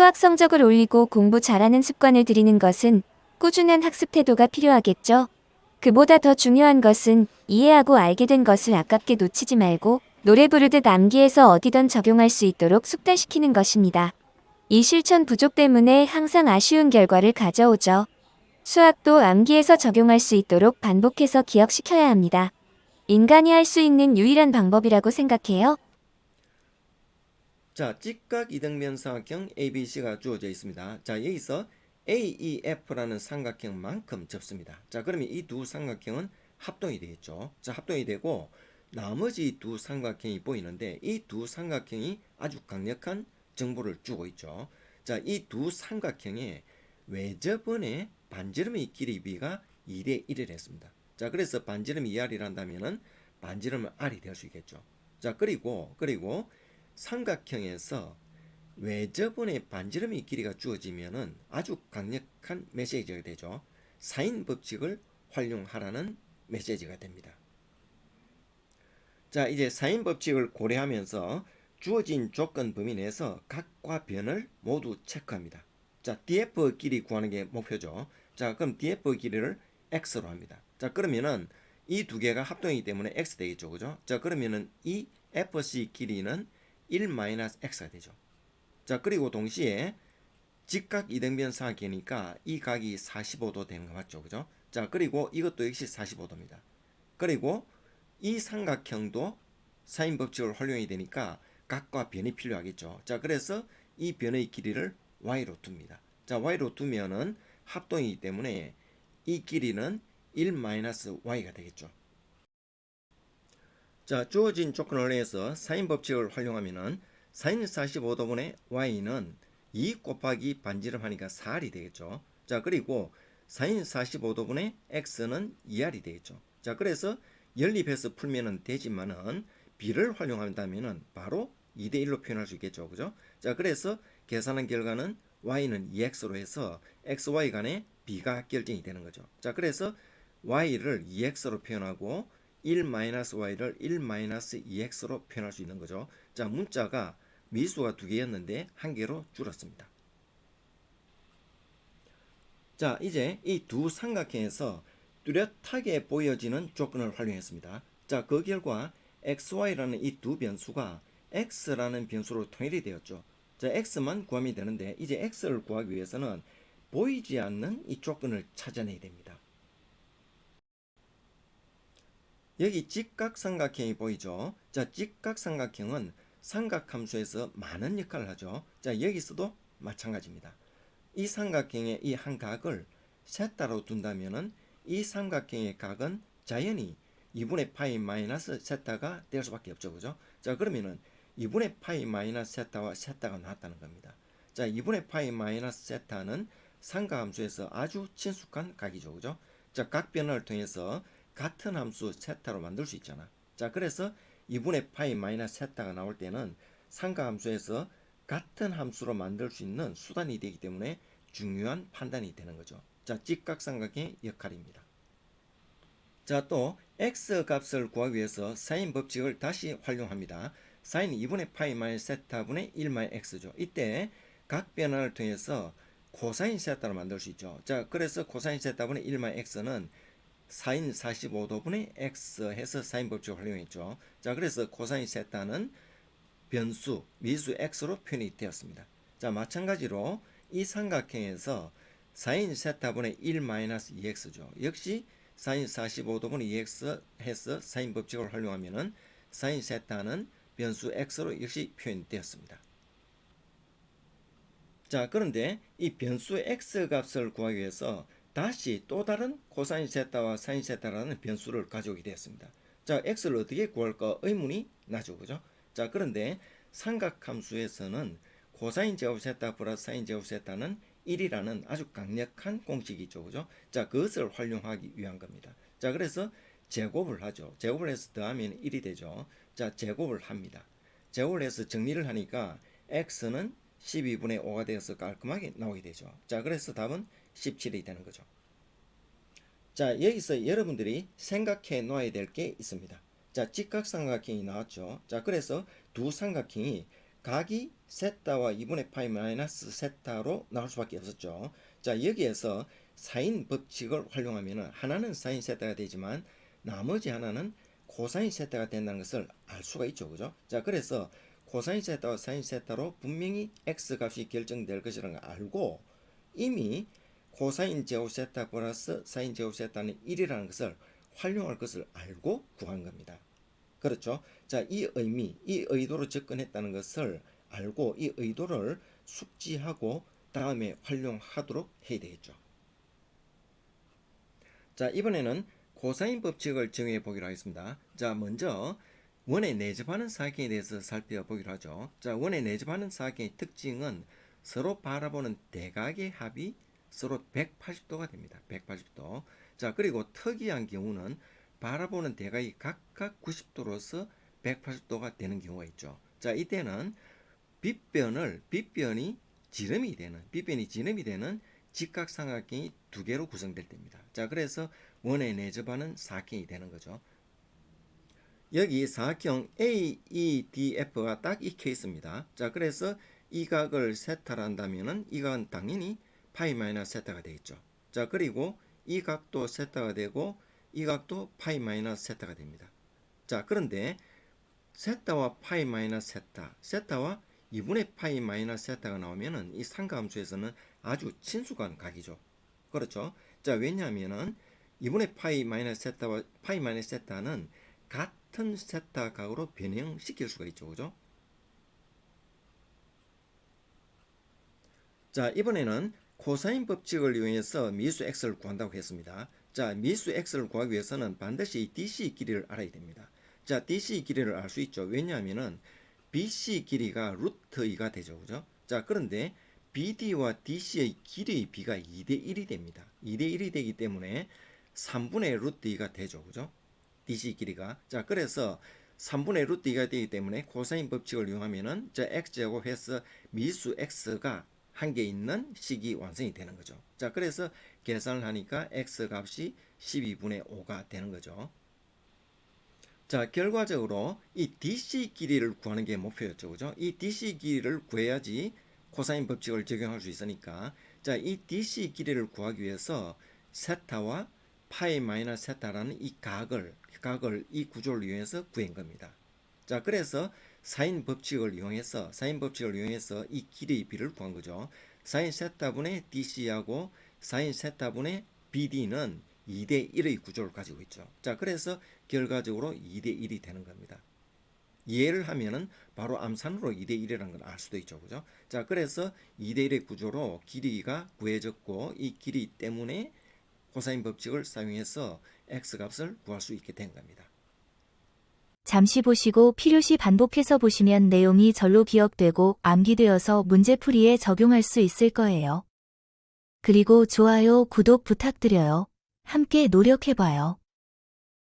수학 성적을 올리고 공부 잘하는 습관을 들이는 것은 꾸준한 학습 태도가 필요하겠죠. 그보다 더 중요한 것은 이해하고 알게 된 것을 아깝게 놓치지 말고 노래 부르듯 암기해서 어디든 적용할 수 있도록 숙달시키는 것입니다. 이 실천 부족 때문에 항상 아쉬운 결과를 가져오죠. 수학도 암기해서 적용할 수 있도록 반복해서 기억시켜야 합니다. 인간이 할 수 있는 유일한 방법이라고 생각해요. 자, 직각 이등변 삼각형 ABC가 주어져 있습니다. 자, 여기서 AEF라는 삼각형만큼 접습니다. 자, 그러면 이 두 삼각형은 합동이 되겠죠. 자, 합동이 되고 나머지 두 삼각형이 보이는데 이 두 삼각형이 아주 강력한 정보를 주고 있죠. 자, 이 두 삼각형의 외접원의 반지름의 길이비가 2대 1을 했습니다. 자, 그래서 반지름이 2R이라 한다면은 반지름은 R이 될 수 있겠죠. 자, 그리고 그리고 삼각형에서 외접원의 반지름의 길이가 주어지면은 아주 강력한 메시지가 되죠. 사인 법칙을 활용하라는 메시지가 됩니다. 자, 이제 사인 법칙을 고려하면서 주어진 조건 범위 내에서 각과 변을 모두 체크합니다. 자, DF 길이 구하는 게 목표죠. 자, 그럼 DF 길이를 X로 합니다. 자, 그러면은 이 두 개가 합동이기 때문에 X 되겠죠. 그죠? 자, 그러면은 이 FC 길이는 1-X가 되죠. 자, 그리고 동시에 직각 이등변 사각이니까 이 각이 45도 되는 거 맞죠? 그죠? 자, 그리고 이것도 역시 45도입니다. 그리고 이 삼각형도 사인 법칙을 활용해야 되니까 각과 변이 필요하겠죠. 자, 그래서 이 변의 길이를 y로 둡니다. 자, y로 두면은 합동이기 때문에 이 길이는 1-y가 되겠죠. 자, 주어진 조건을 내서 사인 법칙을 활용하면은 사인 45도분의 y는 2 곱하기 반지름 하니까 4r이 되겠죠. 자, 그리고 사인 45도분의 x는 2r이 되겠죠. 자, 그래서 연립해서 풀면은 되지만은 b를 활용한다면은 바로 2대 1로 표현할 수 있겠죠. 그죠? 자, 그래서 계산한 결과는 y는 2x로 해서 xy 간에 b가 결정이 되는 거죠. 자, 그래서 y를 2x로 표현하고 1-y를 1-2x로 표현할 수 있는 거죠. 자, 문자가 미수가 두 개였는데 한 개로 줄었습니다. 자, 이제 이 두 삼각형에서 뚜렷하게 보여지는 조건을 활용했습니다. 자, 그 결과 xy라는 이 두 변수가 x라는 변수로 통일이 되었죠. 자, x만 구하면 되는데 이제 x를 구하기 위해서는 보이지 않는 이 조건을 찾아내야 됩니다. 여기 직각삼각형이 보이죠? 자, 직각삼각형은 삼각함수에서 많은 역할을 하죠. 자, 여기서도 마찬가지입니다. 이 삼각형의 이 한 각을 세타로 둔다면은 이 삼각형의 각은 자연히 2분의 파이 마이너스 세타가 될 수밖에 없죠. 그죠? 자, 그러면은 2분의 파이 마이너스 세타와 세타가 나왔다는 겁니다. 자, 2분의 파이 마이너스 세타는 삼각함수에서 아주 친숙한 각이죠. 그죠? 자, 각 변화를 통해서 같은 함수 세타로 만들 수 있잖아. 자, 그래서 2분의 파이 마이너스 세타가 나올 때는 삼각함수에서 같은 함수로 만들 수 있는 수단이 되기 때문에 중요한 판단이 되는 거죠. 자, 직각삼각형의 역할입니다. 자, 또 x 값을 구하기 위해서 사인 법칙을 다시 활용합니다. 사인 2분의 파이 마이너스 세타분의 1 마이너스 x죠. 이때 각 변화를 통해서 코사인 세타로 만들 수 있죠. 자, 그래서 코사인 세타분의 1 마이너스 x는 사인 45도분의 x 해서 사인 법칙을 활용했죠. 자, 그래서 코사인 세타는 변수, 미수 x로 표현이 되었습니다. 자, 마찬가지로 이 삼각형에서 사인 세타분의 1 마이너스 2x죠. 역시 사인 45도분의 2x 해서 사인 법칙을 활용하면은 사인 세타는 변수 x로 역시 표현되었습니다. 자, 그런데 이 변수 x 값을 구하기 위해서 다시 또 다른 코사인 세타와 사인 세타라는 변수를 가져오게 되었습니다. 자, x를 어떻게 구할까 의문이 나죠. 그죠? 자, 그런데 삼각함수에서는 코사인 제곱 세타 플러스 사인 제곱 세타는 1이라는 아주 강력한 공식이 있죠. 그죠? 자, 그것을 활용하기 위한 겁니다. 자, 그래서 제곱을 하죠. 제곱을 해서 더하면 1이 되죠. 자, 제곱을 합니다. 제곱을 해서 정리를 하니까 x는 12분의 5가 되어서 깔끔하게 나오게 되죠. 자, 그래서 답은 17이 되는 거죠. 자, 여기서 여러분들이 생각해 놓아야 될 게 있습니다. 자, 직각삼각형이 나왔죠. 자, 그래서 두 삼각형이 각이 세타와 2분의 파이 마이너스 세타로 나올 수밖에 없었죠. 자 여기에서 사인 법칙을 활용하면 하나는 사인 세타가 되지만 나머지 하나는 코사인 세타가 된다는 것을 알 수가 있죠. 그죠? 자 그래서 코사인 세타와 사인 세타로 분명히 x 값이 결정될 것이라는 걸 알고 이미 코사인 제곱 세타 플러스 사인 제곱 세타는 1이라는 것을 활용할 것을 알고 구한 겁니다. 그렇죠? 자, 이 의미, 이 의도로 접근했다는 것을 알고 이 의도를 숙지하고 다음에 활용하도록 해야 되겠죠. 자, 이번에는 코사인 법칙을 정해 보기로 하겠습니다. 자, 먼저 원에 내접하는 사각형에 대해서 살펴보기로 하죠. 자, 원에 내접하는 사각형의 특징은 서로 바라보는 대각의 합이 서로 180도가 됩니다. 180도. 자, 그리고 특이한 경우는 바라보는 대각이 각각 90도로서 180도가 되는 경우가 있죠. 자, 이때는 빗변을 빗변이 지름이 되는 빗변이 지름이 되는 직각삼각형이 두 개로 구성될 때입니다. 자, 그래서 원에 내접하는 사각형이 되는 거죠. 여기 사각형 AEDF가 딱 익혀 있습니다. 자, 그래서 이 각을 세타를 한다면은 이 각은 당연히 파이 마이너스 세타가 되겠죠. 자, 그리고 이 각도 세타가 되고 이 각도 파이 마이너스 세타가 됩니다. 자, 그런데 세타와 파이 마이너스 세타, 세타와 2분의 파이 마이너스 세타가 나오면은 이 상가함수에서는 아주 친숙한 각이죠. 그렇죠? 자, 왜냐하면은 2분의 파이 마이너스 세타와 파이 마이너스 세타는 같은 세타 각으로 변형시킬 수가 있죠. 그죠? 자, 이번에는 코사인 법칙을 이용해서 미수 x를 구한다고 했습니다. 자, 미수 x를 구하기 위해서는 반드시 이 DC 길이를 알아야 됩니다. 자, DC 길이를 알 수 있죠. 왜냐하면은 BC 길이가 루트 2가 되죠. 그죠? 자, 그런데 BD와 DC의 길이의 비가 2대 1이 됩니다. 2대 1이 되기 때문에 3분의 루트 2가 되죠. 그죠? DC 길이가. 자, 그래서 3분의 루트 2가 되기 때문에 코사인 법칙을 이용하면은 저 x제곱 해서 미수 x가 한 개 있는 식이 완성이 되는 거죠. 자, 그래서 계산을 하니까 x 값이 12분의 5가 되는 거죠. 자, 결과적으로 이 DC 길이를 구하는 게 목표였죠. 그죠? 이 DC 길이를 구해야지 코사인 법칙을 적용할 수 있으니까 자, 이 DC 길이를 구하기 위해서 세타와 파이 마이너스 세타라는 이 각을 각을 이 구조를 이용해서 구한 겁니다. 자, 그래서 사인 법칙을 이용해서 사인 법칙을 이용해서 이 길이의 비를 구한 거죠. 사인 세타분의 DC하고 사인 세타분의 BD는 2대 1의 구조를 가지고 있죠. 자, 그래서 결과적으로 2대 1이 되는 겁니다. 이해를 하면은 바로 암산으로 2대 1이라는 걸 알 수도 있죠. 그죠? 자, 그래서 2대 1의 구조로 길이가 구해졌고 이 길이 때문에 코사인 법칙을 사용해서 x 값을 구할 수 있게 된 겁니다. 잠시 보시고 필요시 반복해서 보시면 내용이 절로 기억되고 암기되어서 문제풀이에 적용할 수 있을 거예요. 그리고 좋아요, 구독 부탁드려요. 함께 노력해봐요.